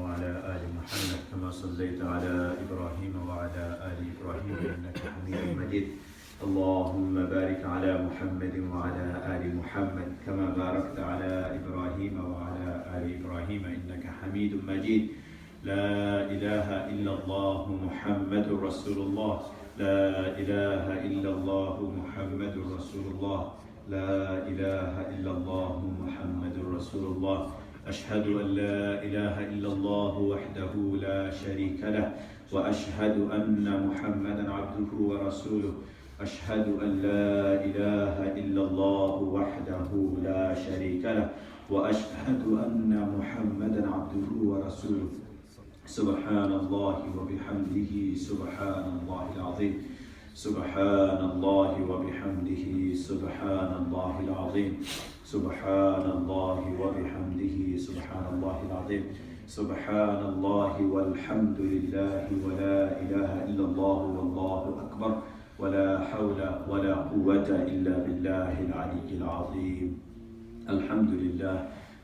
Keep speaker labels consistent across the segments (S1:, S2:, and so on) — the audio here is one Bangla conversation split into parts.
S1: وعلى آل محمد كما صليت على إبراهيم وعلى آل إبراهيم إنك حميد مجيد. اللهم بارك على محمد وعلى آل محمد كما باركت على إبراهيم وعلى آل إبراهيم إنك حميد مجيد. لا إله إلا الله محمد رسول الله. لا إله إلا الله محمد رسول الله. لا إله إلا الله محمد رسول الله. أشهد أن لا إله إلا الله وحده لا شريك له وأشهد أن محمدا عبده ورسوله. أشهد أن لا إله إلا الله وحده لا شريك له وأشهد أن محمدا عبده ورسوله. سبحان الله وبحمده سبحان الله العظيم. سبحان الله وبحمده سبحان الله العظيم. سبحان الله وبحمده سبحان الله العظيم. سبحان الله والحمد لله ولا إله إلا الله والله أكبر. ولا حول ولا قوة إلا بالله العلي العظيم. الحمد لله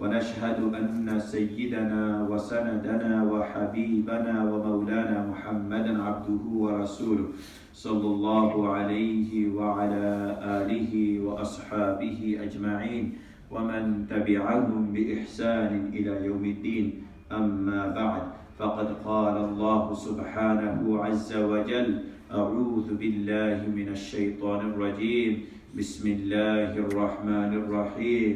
S1: ونشهد أن سيدنا وسندنا وحبيبنا ومولانا محمدا عبده ورسوله صلى الله عليه وعلى آله وأصحابه أجمعين ومن تبعهم بإحسان إلى يوم الدين. أما بعد فقد قال الله سبحانه عز وجل أعوذ بالله من الشيطان الرجيم. بسم الله الرحمن الرحيم.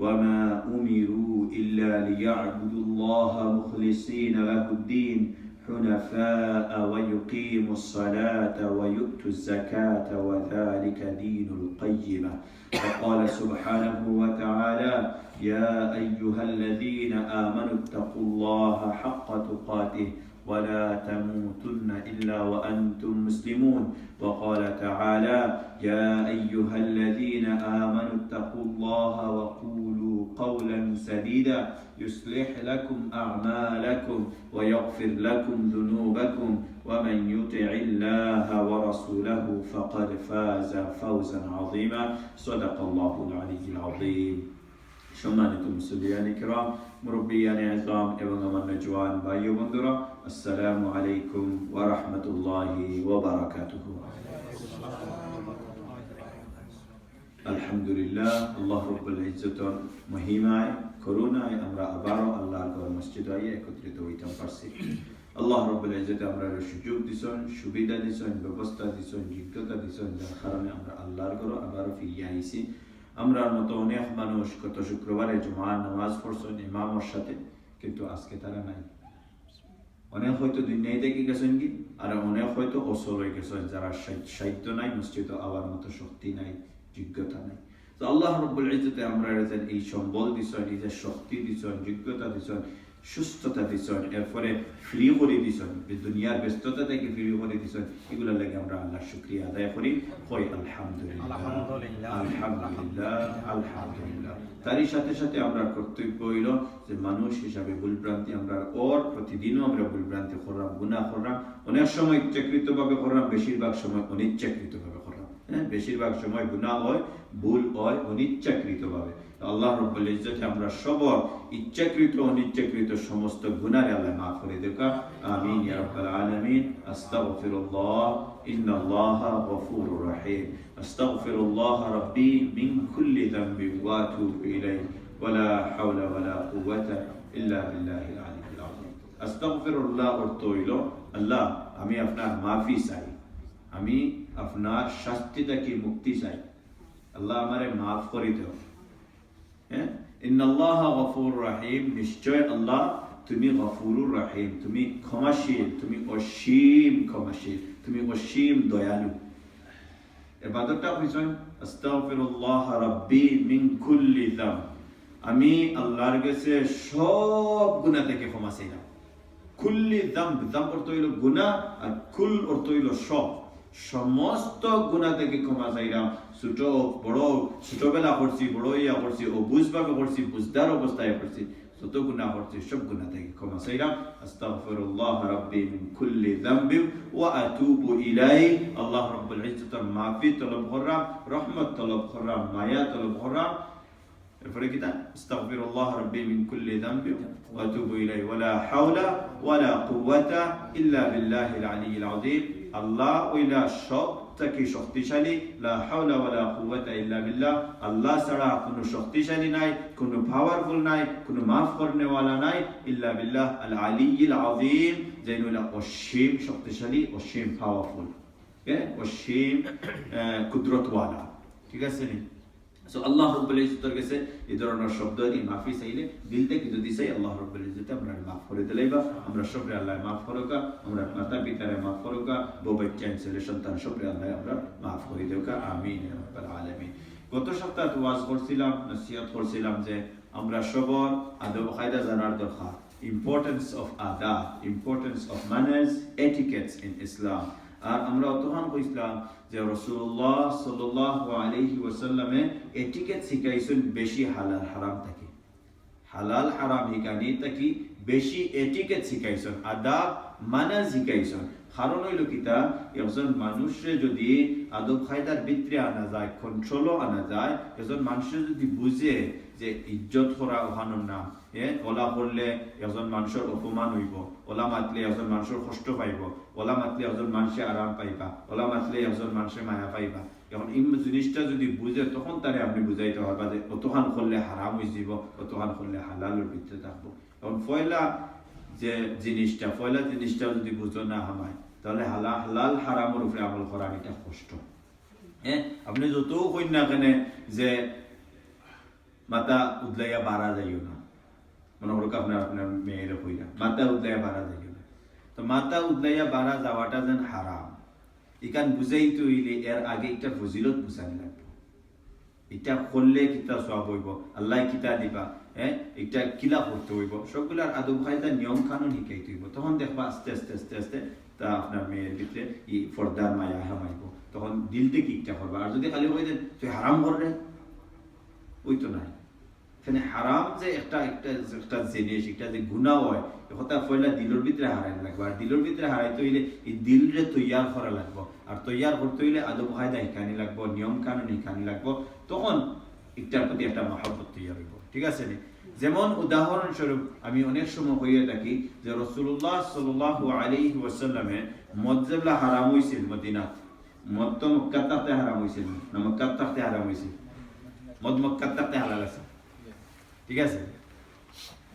S1: وما أمروا إلا ليعبدوا الله مخلصين له الدين حنفاء ويقيموا الصلاة ويؤتوا الزكاة وذلك دين القيمة وقال سبحانه وتعالى يا أيها الذين آمنوا اتقوا الله حق تقاته ولا تموتن إلا وأنتم مسلمون وقال تعالى يا أيها الذين آمنوا اتقوا الله وقولوا قولا سديدا يصلح لكم أعمالكم ويغفر لكم ذنوبكم ومن يطع الله ورسوله فقد فاز فوزا عظيما صدق الله العلي العظيم সম্মানিত মুসলিয়ান ইকরাম মুরব্বিয়ান আজম এবং আমার নজওয়ান ভাই ও বন্ধুরা আসসালামু আলাইকুম ওয়া রাহমাতুল্লাহি ওয়া বারাকাতুহু আলহামদুলিল্লাহ, আল্লাহ রব্বুল ইজ্জতর মহিমায়, করুণায় আমরা আবারও আল্লাহর ঘর মসজিদ আইয়ে একত্রিত হইতাম পারছি। আল্লাহ রব্বুল ইজ্জতে আমরা সুযোগ দিছেন, সুবিধা দিছেন, ব্যবস্থা দিছেন, যোগ্যতা দিছেন, যার কারণে আমরা আল্লাহর ঘর আবারও ফিরিয়ে আইছি। আমরার মতো অনেক মানুষ গত শুক্রবারে জুমার নামাজ পড়ছেন ইমামর সাথে, কিন্তু আজকে তারা নাই। অনেক হয়তো দুনিয়ায় দেখে গেছেন কি? আর অনেক হয়তো অসল হয়ে গেছেন, যারা সাহিত্য নাই মসজিদ আবার মতো শক্তি নাই। যোগ্যতা নাই। তো আল্লাহ রব্বুল ইজ্জতে আমরা এই সম্বল দিছেন এই যে শক্তি দিছেন যোগ্যতা দিছেন সুস্থতা দিছেন এরপরে ফ্রি করে দিছেন দুনিয়ার ব্যস্ততা থেকে ফ্রি করে দিছেন এগুলো লাগে আমরা আল্লাহ শুক্রিয়া আদায় করি। কই আলহামদুলিল্লাহ। আলহামদুলিল্লাহ। আলহামদুলিল্লাহ তারই সাথে সাথে আমরা কর্তব্য হইল যে মানুষ হিসাবে ভুলভ্রান্তি আমরা ওর প্রতিদিনও আমরা ভুলভ্রান্তি করলাম গুণা করলাম। অনেক সময় ইচ্ছাকৃত ভাবে করলাম বেশিরভাগ সময় অনিচ্ছাকৃত ভাবে করলাম হ্যাঁ বেশিরভাগ সময় গুণা হয়, ভুল হয় অনিচ্ছাকৃত ভাবে আল্লাহ রব্বুল ইজ্জতে আমরা সব ইচ্ছাকৃত, অনিচ্ছাকৃত সমস্ত গুনাহরে আল্লাহ মাফ করে দেকা। আমিন ইয়া রাব্বাল আলামিন। আস্তাগফিরুল্লাহ, ইন্নাল্লাহা গফুরুর রহিম। আস্তাগফিরুল্লাহ রাব্বি মিন কুল্লি ওয়া ইলাইহি। আপনার শাস্তি থেকে মুক্তি চাই। আল্লাহ আমারে মাফ করে দাও। হ্যাঁ? ইন্নাল্লাহ গফুর রাহিম। নিশ্চয় আল্লাহ তুমি গফুরুর রাহিম। তুমি ক্ষমাশীল, তুমি অসীম ক্ষমাশীল, তুমি অসীম দয়ালু। এবাদতটা হইছেন আস্তাগফিরুল্লাহ রাব্বি মিন কুল্লি যাম। আমি আল্লাহর কাছে সব গুনাহ থেকে ক্ষমা চাইলাম। কুল্লি যাম যাম অর্থ হইল গুনাহ আর কুল অর্থ হইল সব। সমস্ত গুণা থেকে ক্ষমা চাইলাম। ছোট হোক, বড় হোক, ছোটবেলা করছি বড় ইয়া করছি ও বুঝভাবে করছি বুঝদার অবস্থায় করছি যত গুণা করছি সব গুণা থেকে ক্ষমা চাইলাম। আস্তাগফিরুল্লাহ রাব্বি মিন কুল্লি যামবি ওয়া আতুবু ইলাইহি। আল্লাহ রাব্বুল ইজ্জতের মাফি তলব করলাম রহমত তলব করলাম মায়া তলব করলাম এরপরে কি তা আস্তাগফিরুল্লাহ রাব্বি মিন কুল্লি যামবি ওয়া আতুবু ইলাইহি। ওয়ালা হাওলা ওয়ালা কুওয়াতা ইল্লা বিল্লাহিল আলিয়্যিল আযীম। আল্লাহ ওইলা সব থেকে শক্তিশালী, লা হাওলা ইল্লা বিল্লাহ। আল্লাহ ছাড়া কোনো শক্তিশালী নাই, কোনো পাওয়ারফুল নাই, কোনো মাফ করনে ওয়ালা নাই, ইল্লা বিল্লাহ আল আলিয়্যিল আযীম হইলা অসীম শক্তিশালী, অসীম পাওয়ারফুল অসীম কুদরতওয়ালা। ঠিক আছে নি? সো আল্লাহ রব্বুল ইজ্জতের কাছে এই ধরনের শব্দ দিয়ে মাফি চাইলে, দিল থেকে যদি চাই আল্লাহ রব্বুল ইজ্জতে আমরা মাফ করে দিলাইবা আমরা সবরে আল্লাহ মাফ করুকা, আমরা মাতা পিতারে মাফ করুকা বউ বাচ্চা ছেলে সন্তান সবরে আল্লাহ আমরা মাফ করে দেউকা আমিন রাব্বাল আলামিন। গত সপ্তাহে ওয়াজ করছিলাম, নসিহত করছিলাম যে আমরা সবর আদব কায়দা জানার দরকার। ইম্পর্টেন্স অফ আদা importance of manners etiquettes in Islam আর আমরা অতহান কইছিলাম যে রসুল্লাহ সাল্লাহ আলহি ওয়াসাল্লামে এটিকেট শিখাইছেন বেশি হালাল হারাম থাকে। হালাল হারাম হিকানি তাকি বেশি এটিকেট শিখাইছেন, আদাব মানা শিখাইছেন। কারণ হইল কিতা একজন মানুষে যদি আদব খায়দার ভিতরে আনা যায় কন্ট্রোলও আনা যায়, একজন মানুষে যদি বুঝে যে ইজ্জত করা ওখানোর নাম, এ ওলা করলে এজন মানুষের অপমান হইব ওলা মাতলে এজন মানুষের কষ্ট পাইব ওলা মাতলে এজন মানুষে আরাম পাইবা ওলা মাতলে এজন মানুষে মায়া পাইবা। এখন এই জিনিসটা যদি বুঝে তখন তারে আপনি বুঝাইতে পারবা যে অতখান করলে হারাম হয়ে যাব, অতখান করলে হালালের ভিতরে থাকব এখন পয়লা যে জিনিসটা পয়লা জিনিসটা যদি বুঝো না হামায় তাহলে হালা, হালাল হারামের উপরে আমল করা এটা কষ্ট। হ্যাঁ আপনি যত না কেন যে মাথা উদলাইয়া বাড়া যাইও না। মনে করুক আপনার আপনার মেয়েরা কইরা মাথা উদলাইয়া বাড়া যাইও না। তো মাথা উদলাইয়া বাড়া যাওয়াটা যেন হারাম। ইকান বুঝাইতে হইলে এর আগে একটা ফজিলত বুঝানি লাগবে। এটা করলে কিতা সব হইব? আল্লাহ কিতা দিবা? হ্যাঁ এটা কিলা করতে হইব? সবগুলার আদব খায়দা নিয়ম কানুন শিখাইতে হইব। তখন দেখবা আস্তে আস্তে আস্তে আস্তে তা আপনার মেয়ের ভিতরে ই ফর্দার মায়া হামাইব তখন দিল থেকে ইচ্ছা করবা। আর যদি খালি হয়ে দেন, তুই হারাম করলে ওই তো নাই। এখানে হারাম যে একটা একটা একটা জিনিস, একটা যে গুণা হয় কথা পয়লা দিলের ভিতরে হারাই লাগবে। আর দিলের ভিতরে হারাইতে হইলে এই দিলরে তৈয়ার করা লাগবে। আর তৈয়ার করতে হইলে আদব কায়দা শিখানি লাগবো, নিয়ম কানুন শিখানি লাগবো। তখন একটার প্রতি একটা মহাব্বত তৈয়ার হইব। ঠিক আছে নি? যেমন উদাহরণস্বরূপ আমি অনেক সময় হইয়া থাকি যে রসুল্লাহ সাল্লাহ আলাইহি ওয়াসাল্লামে মজ্জেবলা হারাম হইছিল মদিনাত। মদ তো মক্কার তাকতে হারাম হইছিল না, মক্কার তাকতে হারাম হইছিল। মদ মক্কার তাকতে হালাল আছে। ঠিক আছে?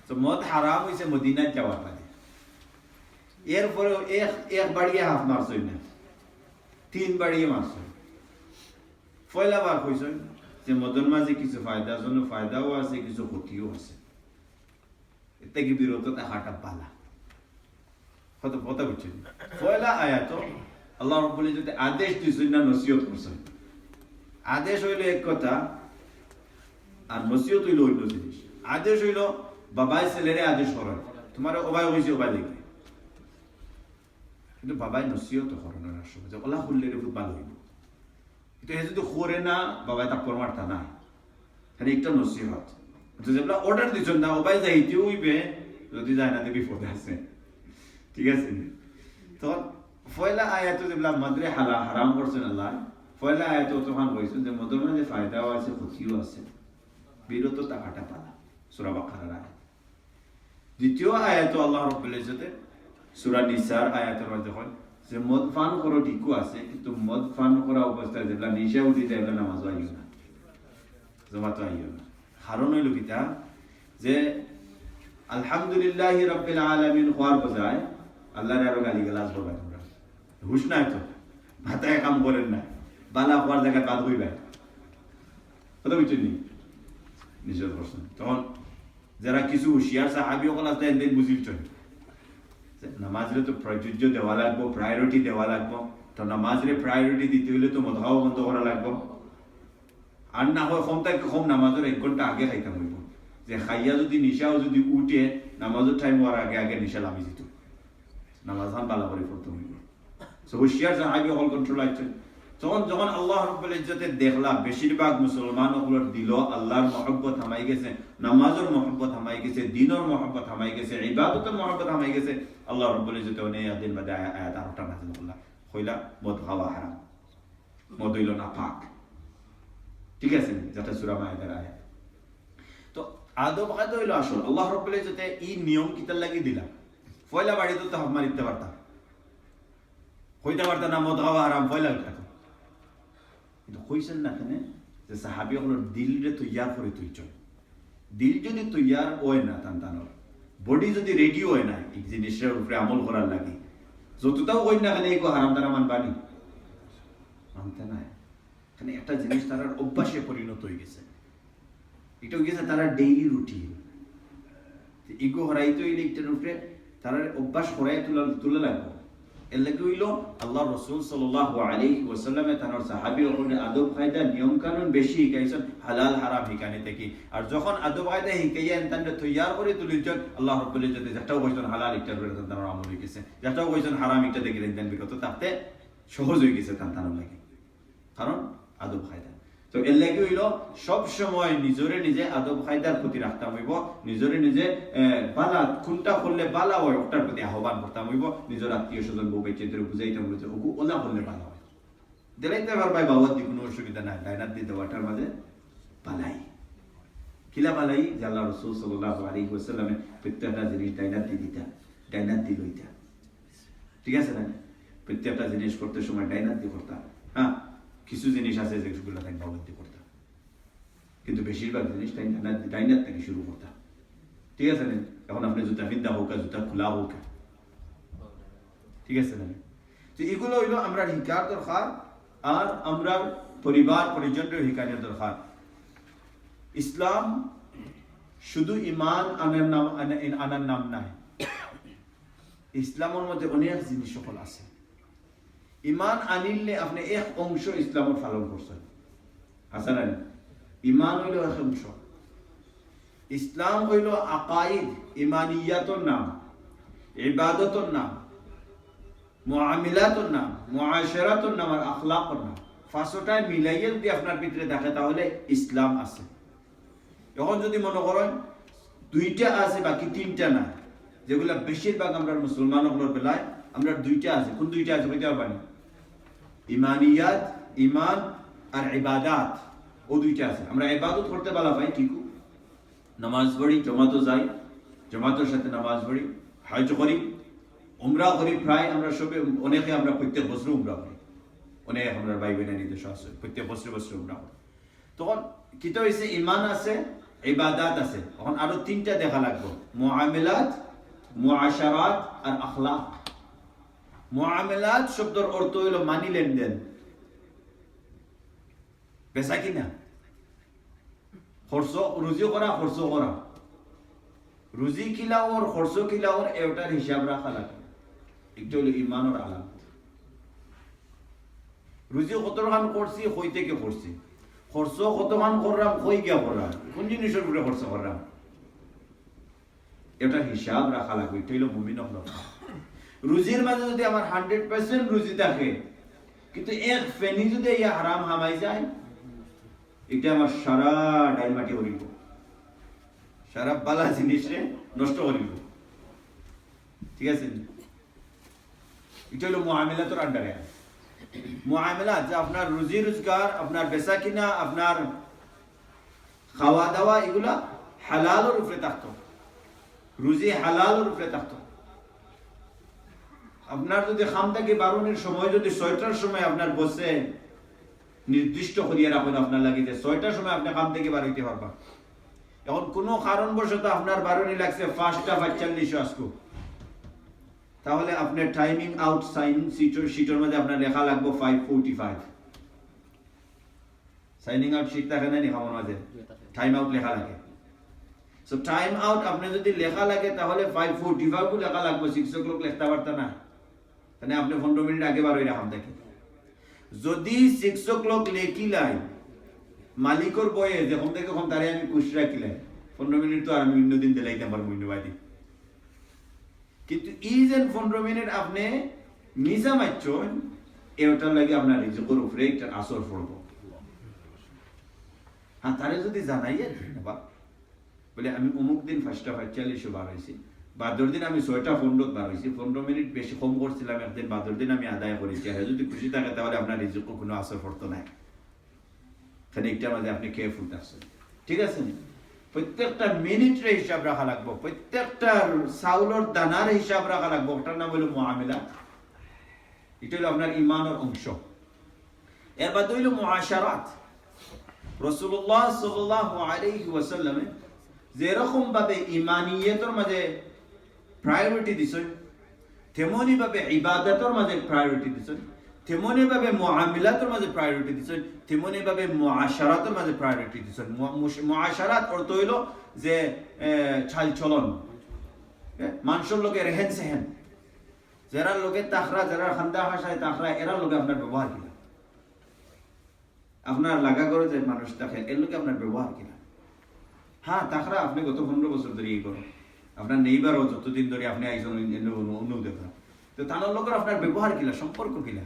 S1: তো মদ হারাম হয়েছে মদিনায় যাওয়ার পরে এরপরে এক এক বাড়িয়ে হাফ মারছই না তিন বাড়িয়ে মারছই পয়লা বার কইছই যে মদন মাঝে কিছু ফায়দার জন্য ফায়দাও আছে, কিছু ক্ষতিও আছে। এতে কি বিরত থাকাটা পালা কত কথা বুঝছেন পয়লা আয়াত আল্লাহ রব্বুল যদি আদেশ দিছেন না, নসিহত করছেন। আদেশ হইলে এক কথা, আর নসিহত হইল অন্য জিনিস। আদেশ হইল, বাবাই ছেলেরে আদেশ করেন। তোমার অবাই হয়েছে অবাই দেখবে কিন্তু বাবাই নসিহত করেন ওনার সময়, যে ওলা খুললে রে ভালো হইব। কিন্তু হে যদি করে না, বাবাই তার পরমার্থা না। খালি একটা নসিহত। তো যেগুলা অর্ডার দিচ্ছেন না অবাই যাইতে হইবে, যদি যায় না বিপদে আছে। ঠিক আছে? তখন পয়লা আয়াত যেগুলা মাদ্রে হালা হারাম করছেন আল্লাহ পয়লা আয়াত তখন কইছেন যে মধ্যে মাঝে ফায়দাও আছে, ক্ষতিও আছে। বিরত টাকাটা পালা সুরা বাকারার আয়াত। দ্বিতীয় আয়াত আল্লাহ রব্বুল ইজ্জতে, সুরা নিসার আয়াতের মধ্যে হয়, যে মদ পান করো ঠিকও আছে, কিন্তু মদ পান করা অবস্থায় যেগুলা নিশা উঠি এগুলা নামাজ আইও না। জমাতো আইও না। কারণ হইল কিতা যে আলহামদুলিল্লাহ রব্বিল আলামিন হওয়ার বজায় আল্লাহর আরও গালি গালাজ করবে তোমরা। নাই তো? মাথায় কাম করেন না বালা হওয়ার জায়গায় বাদ হইবে। কথা বুঝছেন নি? নিষেধ করছেন তখন যারা কিছু হুশিয়ার সাহাবি সকল আছে এদের বুঝিছেন নামাজরে তো প্রাচুর্য দেওয়া লাগবো প্রায়োরিটি দেওয়া লাগবো। তো নামাজরে প্রায়োরিটি দিতে হলে তো মধাও বন্ধ করা লাগবো। আর না হয় কম থেকে কম নামাজের এক ঘণ্টা আগে খাইতাম হইব। যে খাইয়া যদি নিশাও যদি উঠে নামাজের টাইম হওয়ার আগে আগে নিশা লামি যেত নামাজ হান বালা করে পড়তে হইব। সো হুশিয়ার সাহাবি হল কন্ট্রোল আছেন তখন যখন আল্লাহ রব্বুল ইজ্জতে দেখলা, বেশিরভাগ মুসলমান ওগুলোর দিল আল্লাহর মহব্বত হামাই গেছে, নামাজের মহব্বত হামাই গেছে, দিনের মহব্বত হামাই গেছে, ইবাদতের মহব্বত হামাই গেছে। আল্লাহ রব্বুল ইজ্জতে অনে দিন বাদে আয়াত আরটা নাজিল করলা। কইলা, মদ খাওয়া হারাম। মদ হইল না পাক ঠিক আছে? যেটা সূরা মায়েদার আয়াত। তো আদব খাদ্য হইল আসল। আল্লাহ রব্বুল ইজ্জতে এই নিয়ম কিতার লাগি দিলা। পয়লা বাড়িতে তো হাফ মারিতে পারতাম। কইতে পারতাম না, মদ খাওয়া হারাম পয়লা কিন্তু কইছেন না এখানে যে সাহাবি হলোর দিলরে তৈয়ার করে তুইছন দিল যদি তৈয়ার হয় না তান তানোর বডি যদি রেডি হয় না এই জিনিসের উপরে আমল করার লাগে, যতটাও কই না খালি এগো হারাম তারা মানবানি মানতে নাই। এখানে একটা জিনিস তার অভ্যাসে পরিণত হয়ে গেছে। এটা হয়ে গেছে তারা ডেইলি রুটিন ইগো হরাইতে হইলে এটার উপরে তারা অভ্যাস হরাই তুলা তুলে লাগবো। এর আল্লাহ রসুল আলী ওসাল্লামে তানোর সাহাবি আদব নিয়ম কানুন বেশি শিখাইছেন, হালাল, হারাম হিকানে থেকে। আর যখন আদব কায়দা শিখাইয়া তান্ডে তৈয়ার করে তুলিছেন আল্লাহ রব্বুল ইজ্জতে যেটাও কইছেন, হালাল ইটার করে তানোর আমল হয়ে গেছে। কইছেন, হারাম ইটা দেখে বিগত তাতে সহজ হয়ে গেছে তান তানোর লাগে কারণ আদব কায়দা। তো এর লাগে হইল, সব সময় নিজরে নিজে আদব কায়দার প্রতি রাখতাম হইব, নিজরে নিজে বালা কোনটা করলে বালা হয়, ওটার প্রতি আহ্বান করতাম হইব, নিজের আত্মীয় স্বজন বউ বেচে বুঝাইতাম হইব যে, ওগু, ওলা করলে ভালো হয়। দিলাইতে পারবাই বাবার দি কোনো অসুবিধা নাই ডাইনার দিয়ে দেওয়াটার মাঝে পালাই কিলা পালাই যে রসুল সাল্লাহ আলী ওসাল্লামে প্রত্যেকটা জিনিস ডাইনার দিয়ে দিতা ডাইনার দিয়ে লইতা। ঠিক আছে না? প্রত্যেকটা জিনিস করতে সময় ডাইনার দিয়ে করতাম হ্যাঁ? কিছু জিনিস আছে যেগুলো তাই দিয়ে করতাম। কিন্তু বেশিরভাগ জিনিস ডাইনার থেকে শুরু করতাম। ঠিক আছে না এখন আপনি জুতা ফিদ্দা হোক জুতা খোলা হোক। ঠিক আছে না তো এগুলো হইল আমরা হিকার দরকার আর আমরা পরিবার পরিজনের হিকারের দরকার। ইসলাম শুধু ইমান আনার নাম আনার নাম নাই। ইসলামের মধ্যে অনেক জিনিস সকল আছে। ইমান আনিলে আপনি এক অংশ ইসলামের পালন করছেন। আছে না ইমান হইল এক অংশ। ইসলাম হইল আকাইদ, ইমানিয়াতর নাম, ইবাদতর নাম, মুআমিলাতর নাম, মুআশারাতর নাম আর আখলাকর নাম। ফাঁসটায় মিলাইয়ে যদি আপনার ভিতরে দেখে তাহলে ইসলাম আছে। এখন যদি মনে করেন দুইটা আছে, বাকি তিনটা না যেগুলা বেশিরভাগ আমরা মুসলমানগুলোর বেলায় আমরা দুইটা আছে। কোন দুইটা আছে বলতে পারবানি? ইমানিয়াত, ইমান আর ইবাদাত। ও দুইটা আছে। আমরা ইবাদত করতে বলা পাই ঠিকু নামাজ পড়ি জমাতো যাই। জমাতোর সাথে নামাজ পড়ি, হজ করি। উমরা করি প্রায় আমরা সবে, অনেকে আমরা প্রত্যেক বছর উমরা করি। অনেক আমরা ভাই বোনের নির্দেশ আছে, প্রত্যেক বছর বছর উমরা করি। তখন কিতা হয়েছে ইমান আছে, ইবাদাত আছে। এখন আরও তিনটা দেখা লাগবে। মুআমিলাত, মুআশারাত আর আখলাক। মুআমিলাত শব্দের অর্থ হইল মানি লেনদেন। বেচা কিনা? খরচ রুজি করা খরচ করা। রুজি কিলাওর খরচ কিলাওর এটার হিসাব রাখা লাগে। এটা হলো ইমানের আলামত। রুজি কতখান করছি কই থেকে করছি? খরচ কতখান করলাম কই গিয়া করলাম? কোন জিনিসের উপরে খরচ করলাম? এটা হিসাব রাখা লাগবে এটা হলো মুমিন রুজির মাঝে যদি আমার হান্ড্রেড পার্সেন্ট রুজি থাকে, কিন্তু এক ফেনি যদি ইয়া হারাম হামাই যায় এটা আমার সারা ডাইমাটি করিব সারা বালা জিনিসে নষ্ট করিব ঠিক আছে এটা হলো মুআমিলাতুর আন্ডারে মুআমিলাত যে আপনার রুজি রোজগার আপনার বেচা কিনা আপনার খাওয়া দাওয়া এগুলা হালালের উপরে থাকতো রুজি হালালের উপরে থাকতো আপনার যদি খাম থেকে বারোনের সময়, যদি ছয়টার সময় আপনার বসে, নির্দিষ্ট করিয়া রাখুন আপনার লাগে যে ছয়টার সময় আপনি কাম থেকে হইতে পারবা। এখন কোনো কারণবশত আপনার বারোনি লাগছে পাঁচটা পাঁচচল্লিশ আজকু। তাহলে আপনার টাইমিং আউট সাইন সিটের শিটের মধ্যে আপনার লেখা লাগবে five forty five signing out sheet থাকে না লেখা মাঝে টাইম আউট লেখা লাগে। সো টাইম আউট আপনি যদি লেখা লাগে, তাহলে ফাইভ ফোরটি ফাইভ লেখা লাগবে। সিক্স ও ক্লক লেখতে পারত না। তাহলে আপনি পনেরো মিনিট আগে বার হয়ে রাখাম দেখে যদি সিক্স ও ক্লক লেখিলাই, মালিকর বয়ে যখন থেকে এখন তারে আমি খুশ রাখিলাই, পনেরো মিনিট তো আমি অন্য দিন দিলাইতে পারব অন্যবাদী কিন্তু এই যে পনেরো মিনিট আপনি মিজা মাইচন এটার লাগে আপনার রিজিকের উপরে একটা আসর পড়ব। হ্যাঁ তারে যদি জানাইয়ে বা বলে আমি অমুক দিন ফার্স্টটা পঁয়তাল্লিশে বার হয়েছি বাদর দিন আমি ছয়টা পনেরো হয়েছি পনেরো মিনিট বেশি কম করছিলাম, একদিন বাদর দিন আমি আদায় করেছি। আর যদি খুশি থাকে তাহলে আপনার রিজিক কোনো আসর পড়তো না খানিকটার মাঝে আপনি কেয়ারফুল থাকছেন। ঠিক আছে? প্রত্যেকটা মিনিটের হিসাব রাখা লাগবো। প্রত্যেকটা চাউলের দানার হিসাব রাখা লাগবো। ওটার নাম হলো মহামিলা এটা হলো আপনার ইমানের অংশ। এর বাদ হইল মহাসারাত রসুল্লাহ সাল্লাহ আলাইহি ওয়াসাল্লামে যেরকম ভাবে ইমানিয়তের মাঝে প্রায়োরিটি দিছেন তেমনি ভাবে ইবাদতের মাঝে প্রায়োরিটি দিছেন তেমনি ভাবে মুআমিলাতের মাঝে প্রায়োরিটি দিছেন তেমনি ভাবে মুআশারাতের মাঝে প্রায়োরিটি দিছেন মুআশারাত অর্থ হইল যে ছাল চলন। মানুষের লোকে রেহেন সেহেন। যারা লোকে তাখরা যারা খান্দা হাসায় তাখরা এরা লোকে আপনার ব্যবহার কিনা? আপনার লাগা করে যে মানুষ দেখেন, এর লোকে আপনার ব্যবহার কিনা? হ্যাঁ তাছাড়া আপনি গত পনেরো বছর ধরে ইয়ে করেন আপনার নেইবারও যতদিন ধরে আপনি একজন অন্য দেখেন তো তার লোকের আপনার ব্যবহার কিলা, সম্পর্ক কিলা?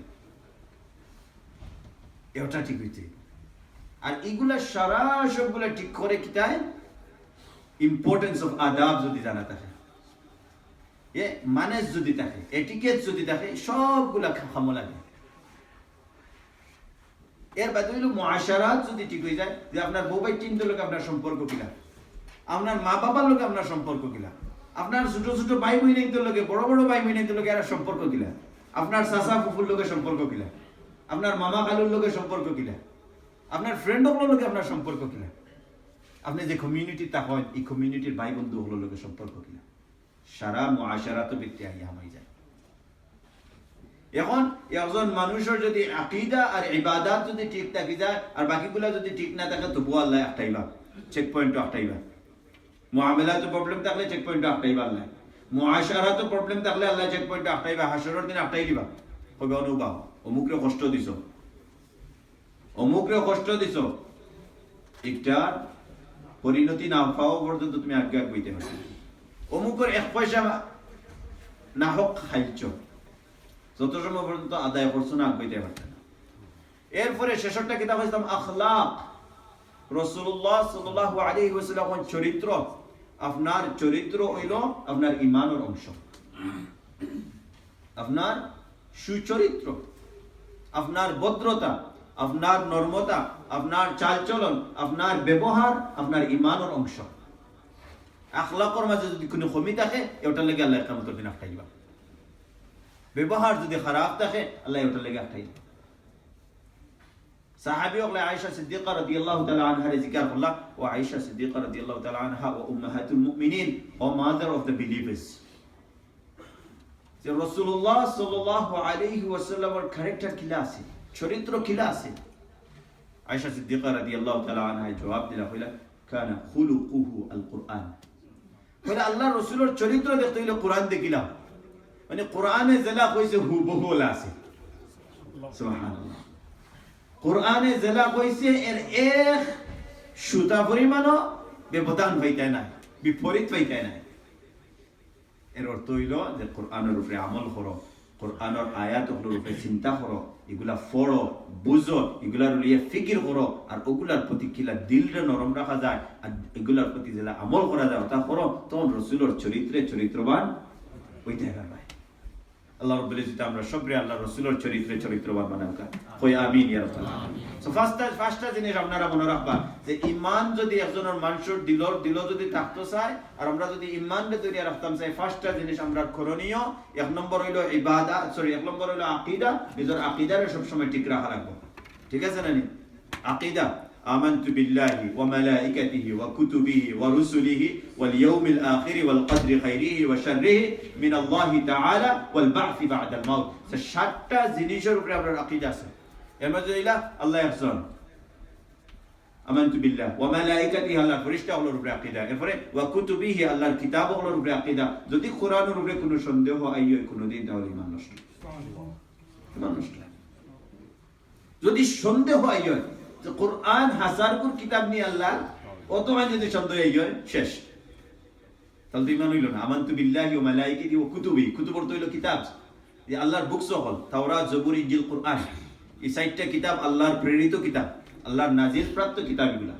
S1: এটা ঠিক হইতে আর এগুলা সারা সবগুলা ঠিক করে কিতায় ইম্পর্টেন্স অফ আদাব যদি জানা থাকে। এ মানেজ যদি থাকে এটিকেট যদি থাকে, সবগুলা খামো লাগে। এর বাদে হইল মহাসারাত যদি ঠিক হয়ে যায়, যে আপনার বউ ভাই চিন্তা লোক আপনার সম্পর্ক কিলা, আপনার মা বাবার লোকে আপনার সম্পর্ক কিলা আপনার ছোট ছোট ভাই বোনের লোকে বড় বড় ভাই বোনের লোকে এরা সম্পর্ক কিলা? আপনার চাচা ফুফুর লোকে সম্পর্ক কিলা? আপনার মামা খালুর লোকে সম্পর্ক কিলা? আপনার ফ্রেন্ড হগুলোর লোকে আপনার সম্পর্ক কিলা? আপনি যে কমিউনিটি তা হয়, এই কমিউনিটির ভাই বন্ধু হগুলোর লোকে সম্পর্ক কিলা? সারা মহাসারাত ব্যক্তি আইয়া হামাই যায়। এখন একজন মানুষের যদি আকিদা আর ইবাদাত যদি ঠিক থাকি যায় আর বাকিগুলা যদি ঠিক না থাকে তবু আল্লাহ একটাইবা চেক পয়েন্ট একটাইবা মুআমিলাতে প্রবলেম থাকলে চেক পয়েন্ট একটাইবা আল্লাহ মুআশারাতে প্রবলেম থাকলে আল্লাহ চেক পয়েন্ট একটাইবা হাসরের দিন একটাই দিবা। কবে অনুভব অমুকরে কষ্ট দিছ। অমুকরে কষ্ট দিছ। একটার পরিণতি না পাওয়া পর্যন্ত তুমি আগে আগ বইতে হবে অমুকের এক পয়সা না হোক, খাইছ। যত সময় পর্যন্ত আদায় করছ না, আগাইতে পারছে না। এরপরে শেষরটা কিতাব হইতাম আখলাক। রসুল্লাহ সাল্লাহ আলী চরিত্র। আপনার চরিত্র হইল আপনার ইমানের অংশ। আপনার সুচরিত্র, আপনার ভদ্রতা, আপনার নর্মতা, আপনার চালচলন, আপনার ব্যবহার, আপনার ইমানের অংশ। আখলাকর মাঝে যদি কোনো কমি থাকে ওটার লেগে আল্লাহ কামতর দিন আটকাইবা ব্যবহার যদি খারাপ থাকে, আল্লাহ ওটার লেগে আটকাই সাহাবি ওগলে আয়েশা সিদ্দিকা রাদিয়াল্লাহু তাআলা আনহা জিকির করলা ও আয়েশা সিদ্দিকা রাদিয়াল্লাহু তাআলা আনহা ও উম্মাহাতুল মুমিনিন, ও মাদার অফ দ্য বিলিভার্স। যে রাসূলুল্লাহ সাল্লাল্লাহু আলাইহি ওয়াসাল্লামের ক্যারেক্টার কিলা আছে, চরিত্র কিলা আছে? আয়েশা সিদ্দিকা রাদিয়াল্লাহু তাআলা আনহা জবাব দিলা হইলা কানা খুলুকুহু আল কুরআন বলে আল্লাহ রসুলের চরিত্র দেখতে হইলে কোরআন দেখিলাম। মানে কোরআনে জেলা কইছে, হুবহু আছে। সুবহানাল্লাহ। কোরআনে জেলা কইছে, এর এক সুতা পরিমাণও ব্যবধান হইতে নাই, বিপরীত হইতে নাই। এর অর্থ হইল যে কোরআনের উপরে আমল করো, কোরআনের আয়াত উপরে চিন্তা করো, এগুলা পড়ো, বুঝো, এগুলার লিয়ে ফিকির করো, আর ওগুলার প্রতি কিলা দিলরে নরম রাখা যায়, আর এগুলার প্রতি যেটা আমল করা যায় তা করো তখন রসুলের চরিত্রে চরিত্রবান হইতে পারবে আল্লাহ রব্বুল ইজ্জত আমরা সবরে আল্লাহ রসুলের চরিত্রে চরিত্রবান বানাওকা কই আমিন ইয়া রাব্বাল আলামিন। সো ফার্স্ট ফার্স্ট জিনিস আপনারা মনে রাখবা যে ঈমান যদি একজনের মানুষের দিলর দিল যদি থাকতো চায় আর আমরা যদি ঈমান রে তৈরি রাখতাম চাই ফার্স্ট জিনিস আমরা করণীয়। এক নম্বর হইল ইবাদত সরি এক নম্বর হইল আকীদা। নিজের আকীদারে সব সময় ঠিক রাখা লাগবে। ঠিক আছে না নি? আকীদা। آمنت بالله وملائكته وكتبه ورسله واليوم الآخر والقدر خيره وشره من الله تعالى والبعث بعد الموت سشتا زنيشر উপরে আপনার আকীদা আছে এর মধ্যে ইলা আল্লাহ একজন আমানতু বিল্লাহ ওয়া মালাইকাতিহি আল্লাহর ফেরেশতা হলোর উপরে আকীদা এরপরে ওয়া কুতুবিহি আল্লাহর কিতাব হলোর উপরে আকীদা যদি কোরআনের উপরে কোনো সন্দেহ আইয় কোনোদিন তাহলে ঈমান নষ্ট ঈমান নষ্ট যদি সন্দেহ আইয় কোরআন হাজার কুর কিতাব নিয়ে আল্লাহ অত যদি সন্দেহ আইয় শেষ। তাহলে তো ঈমান হইল না। বিল্লাহি ওয়া কুতুবিহি কুতুব। অর্থ হইল কিতাব। যে আল্লাহর তাওরাত, জবুর ইঞ্জিল কোরআন। এই চারটা কিতাব আল্লাহর প্রেরিত কিতাব। আল্লাহর নাজিল প্রাপ্ত কিতাব এগুলা।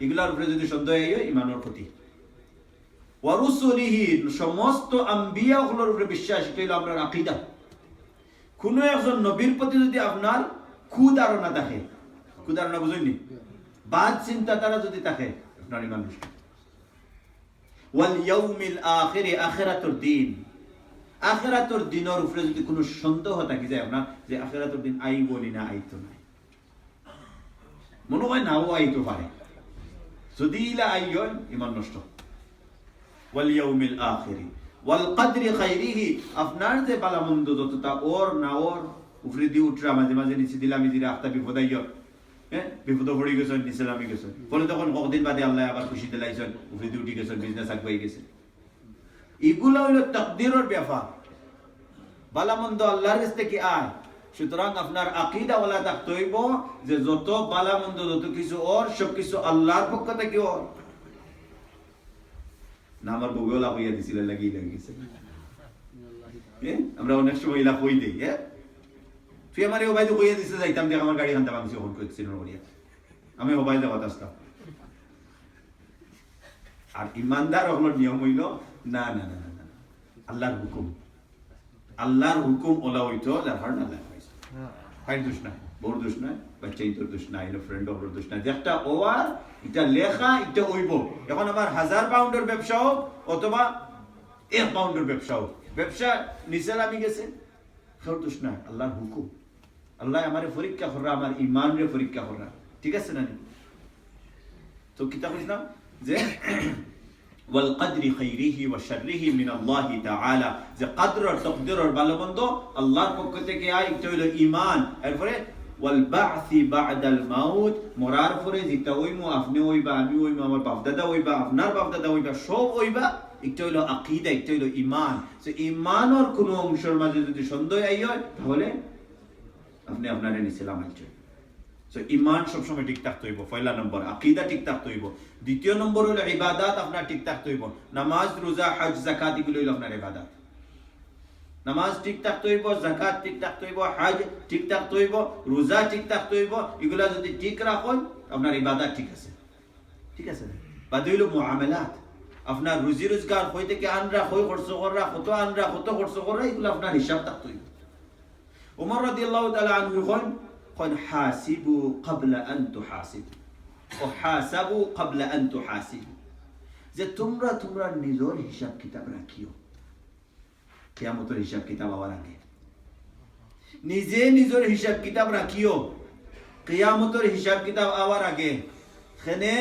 S1: এগুলার উপরে যদি সন্দেহ হয়, ইমানের ক্ষতি। সমস্ত আম্বিয়া গুলোর উপরে বিশ্বাস, এটা হলো আপনার আকিদা। কোনো একজন নবীর প্রতি যদি আপনার কুধারণা থাকে কুধারণা বুঝুননি বাদ চিন্তাধারা যদি থাকে আপনার ইমান নষ্ট ওয়াল ইয়াউমিল আখিরি আখিরাতুর দিন। আখিরাতুর দিনের উপরে যদি কোনো সন্দেহ থাকে যায় আপনার যে আখিরাতুর দিন আই বলি না আইতো নাই। মনে হয় নাও আইতো পারে। যদি ইলা আই হয় ইমান নষ্ট। ওয়াল ইয়াউমিল আখিরি। ওয়াল কদরি খাইরিহি। আপনার যে বালা মন্দ যতটা ওর না ওর উপরে দিয়ে উঠরা মাঝে মাঝে নিচে দিলামি দিলে আখতা বিপদ আইয় হ্যাঁ বিপদ পড়ি গেছেন নিচে নামি গেছেন ফলে তখন কতদিন বাদে আল্লাহ আবার খুশি দিলাইছেন উপরে দিয়ে উঠি গেছেন বিজনেস আগবাই গেছে। এগুলো হইল তাকদিরের ব্যাপার বালা মন্দ আল্লাহর কাছ থেকে আয়। সুতরাং আপনার আকিদা ওলা থাকতে হইব যে যত বালা মন্দ যত কিছু ওর সব কিছু আল্লাহর পক্ষ থেকে ওর না আমার বউলা হইয়া দিছিল, লাগি লাগিছে হ্যাঁ? আমরা অনেক সময় ইলা কই দেই হ্যাঁ আমার কইয়া দিছে, যাইতাম দেখ আমার গাড়ি করিয়া আমি দেওয়া আসতাম। আর ইমানদার হলো নিয়ম হইল, না না না না আল্লাহর হুকুম। আল্লাহর হুকুম ওলা হইতো, যার হার না লাগে ফাইন দোষ বড় দোষ দোষ ফ্রেন্ড দোষ ওয়ার, এটা লেখা, এটা হইব। এখন আমার হাজার পাউন্ডের ব্যবসা হোক, অথবা এক পাউন্ডের ব্যবসা হোক। ব্যবসা নিচে নামি গেছে দোষ নাই, আল্লাহর হুকুম। আল্লাহ আমার পরীক্ষা করা আমার ইমান রে পরীক্ষা করা ঠিক আছে না নি? তো কিতাব বুঝলাম যে والقدر خيره وشره من الله تعالى যে কদর আর তকদির আর ভালো মন্দ আল্লাহর পক্ষ থেকে আয় এটা হলো ঈমান এরপরে ওয়াল বা'সি বা'দাল মাউত মরার পরে যেটা হইমু আপনি হইবা আমি হইবা আমার বাপ দাদা হইবা আপনার বাপ দাদা হইবা সব হইবা একটা হইলো আকীদা একটা হইলো ঈমান সো ঈমানের কোনো অংশের মাঝে যদি সন্দেহ আই হয় তাহলে আপনি আপনার নিছিলাম আইছেন সো ইমান সবসময় ঠিক হইব পয়লা নম্বর, আকিদা ঠিক থাকতে হইব দ্বিতীয় নম্বর হলো ইবাদাত, আপনার ঠিক হইব নামাজ, রোজা, হজ জাকাত এগুলো হইল আপনার ইবাদাত। নামাজ ঠিক হইব জাকাত ঠিক থাকতে হইব হজ ঠিক থাকতে রোজা ঠিক হইব এগুলা যদি ঠিক রাখেন, আপনার ইবাদাত ঠিক আছে। ঠিক আছে বাদ হইল মুআমালাত। আপনার রুজি রোজগার হই থেকে আনরা, হই খরচ করা, কত আনরা, কত খরচ করা, এগুলো আপনার হিসাব থাকতে হইব উমর রাদিয়াল্লাহু তাআলা আনহু কন কন হাসিবু ক্বাবলা আন তুহাসিবু ও হাসাবু ক্বাবলা আন তুহাসিবু যে তোমরা তোমরা নিজের হিসাব কিতাব রাখিও কিয়ামতের হিসাব কিতাব আবার আগে নিজে নিজের হিসাব কিতাব রাখিও কিয়ামতের হিসাব কিতাব আবার আগে সেনে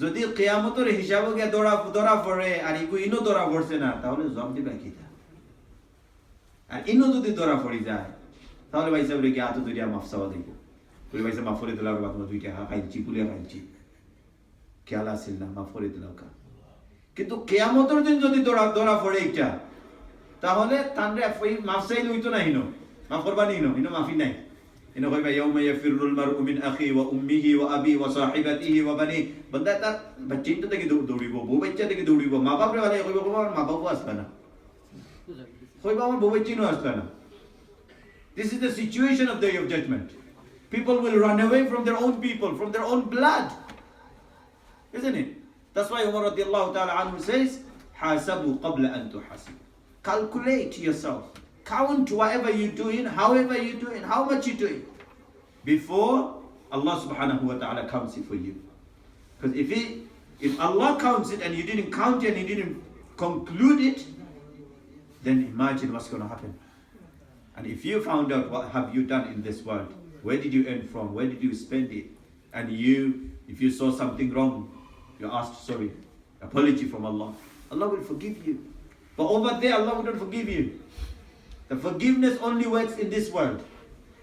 S1: যদি কিয়ামতের হিসাব গিয়ে দৌড়া দৌড়া পড়ে আর ইগু ইনো দৌড়া পড়ছে না তাহলে জব দিবা কিতা আর ইনো যদি দৌড়া পড়ি যায় তাহলে ভাই সাহেব রেখে হাতে দুইটা মাফ চাওয়া দেখব বলে ভাই সাহেব মাফ করে দিলাম বাদ দুইটা হা খাইছি কুলিয়া খাইছি। খেয়াল আসিল না, মাফ করে কা? কিন্তু কেয়ামতের দিন যদি দৌড়া দৌড়া পড়ে একটা তাহলে তানরে মাফ চাইলে হইতো না হিনো। মাফ করবা নি হিনো? মাফি নাই। হিনো কইবা ইয়াউমা ইয়াফিরুল মারউ মিন আখি ওয়া উম্মিহি ওয়া আবি ওয়া সাহিবাতিহি ওয়া বানি বন্দা তার বাচ্চিটা থেকে দৌড়িব, বউ বাচ্চা থেকে দৌড়িব। মা বাপরে ভালো কইবা, আমার মা বাবু আসবে না। কইবা, আমার বউ বাচ্চিনও আসবে না। This is the situation of the day of judgment. People will run away from their own people, from their own blood. Isn't it? That's why Umar radiallahu ta'ala anhu says, حاسبوا قبل أن تحاسبوا. Calculate yourself. Count whatever you're doing, however you're doing, how much you're doing. Before Allah subhanahu wa ta'ala counts it for you. Because if, it, if Allah counts it and you didn't count it and you didn't conclude it, then imagine what's going to happen. And if you found out what have you done in this world, where did you earn from, where did you spend it, and you, if you saw something wrong, you asked sorry, apology from Allah, Allah will forgive you. But over there, Allah will not forgive you. The forgiveness only works in this world.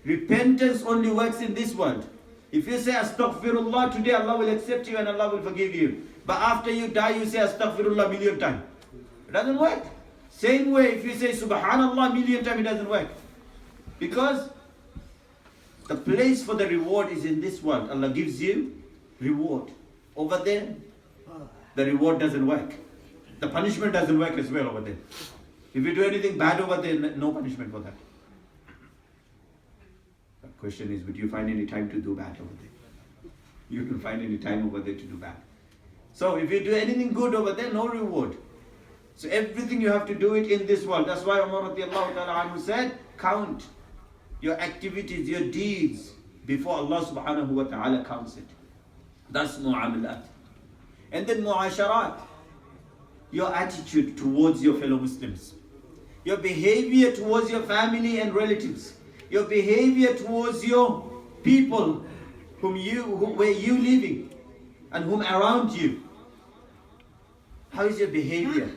S1: Repentance only works in this world. If you say astaghfirullah today, Allah will accept you and Allah will forgive you. But after you die, you say astaghfirullah million times. It doesn't work. Same way, if you say subhanallah million times, it doesn't work. Because the place for the reward is in this world. Allah gives you reward. Over there, the reward doesn't work. The punishment doesn't work as well over there. If you do anything bad over there, no punishment for that. The question is, would you find any time to do bad over there? You can find any time over there to do bad. So if you do anything good over there, no reward. So everything you have to do it in this world. That's why Umar said, count your activities, your deeds before Allah subhanahu wa ta'ala counts it. That's mu'amalat. And then mu'asharat, your attitude towards your fellow Muslims. Your behavior towards your family and relatives. Your behavior towards your people whom you, who, where you living and whom around you. How is your behavior?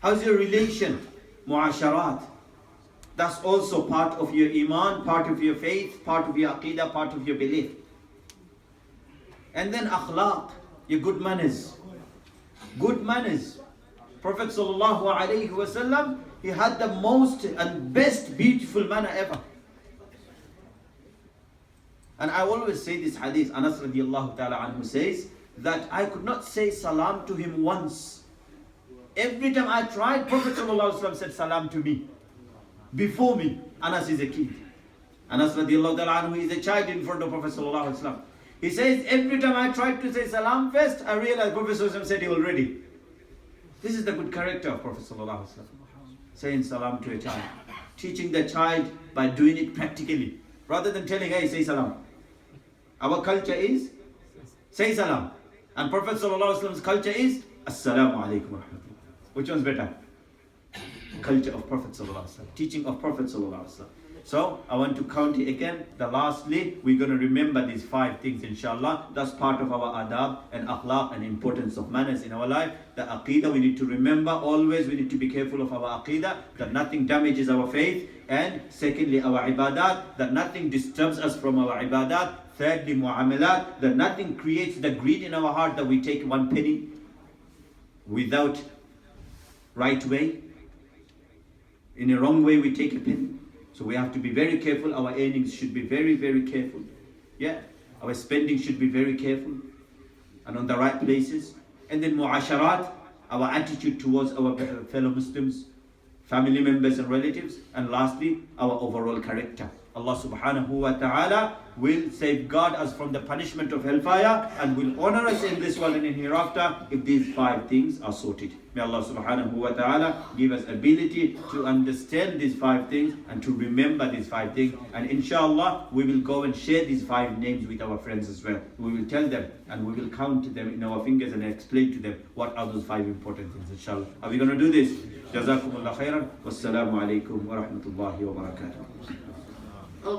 S1: How's your relation? Mu'asharat. That's also part of your iman, part of your faith, part of your aqidah, part of your belief. And then akhlaq, your good manners. Good manners. Prophet sallallahu alaihi wasallam, he had the most and best beautiful manner ever. And I always say this hadith, Anas radiallahu ta'ala anhu says, that I could not say salam to him once. Every time I tried, Prophet said salam to me. Before me, Anas is a kid. Anas anhu is a child in front of Prophet sallallahu. He says, every time I tried to say salam first, I realized Prophet sallallahu said it already. This is the good character of Prophet sallallahu. Saying salam to a child. Teaching the child by doing it practically. Rather than telling, hey, say salam. Our culture is, say salam. And Prophet sallallahu culture is, assalamu alaikum. Which one's better? Culture of Prophet. Teaching of Prophet. So I want to count it again. The lastly, we're going to remember these five things, inshallah. That's part of our adab and akhlaq and importance of manners in our life. The aqidah we need to remember always. We need to be careful of our aqidah that nothing damages our faith. And secondly, our ibadat that nothing disturbs us from our ibadat. Thirdly, muamalat that nothing creates the greed in our heart that we take one penny without right way. In a wrong way, we take a penny. So we have to be very careful. Our earnings should be very, very careful. Yeah. Our spending should be very careful and on the right places. And then mu'asharat, our attitude towards our fellow Muslims, family members and relatives. And lastly, our overall character. Allah subhanahu wa ta'ala will safeguard us from the punishment of hellfire and will honor us in this world and in hereafter if these five things are sorted. May Allah subhanahu wa ta'ala give us ability to understand these five things and to remember these five things. And inshallah, we will go and share these five names with our friends as well. We will tell them and we will count them in our fingers and explain to them what are those five important things, inshallah. Are we going to do this? Jazakumullah khairan. Wassalamu alaikum wa rahmatullahi wa barakatuh. Allah.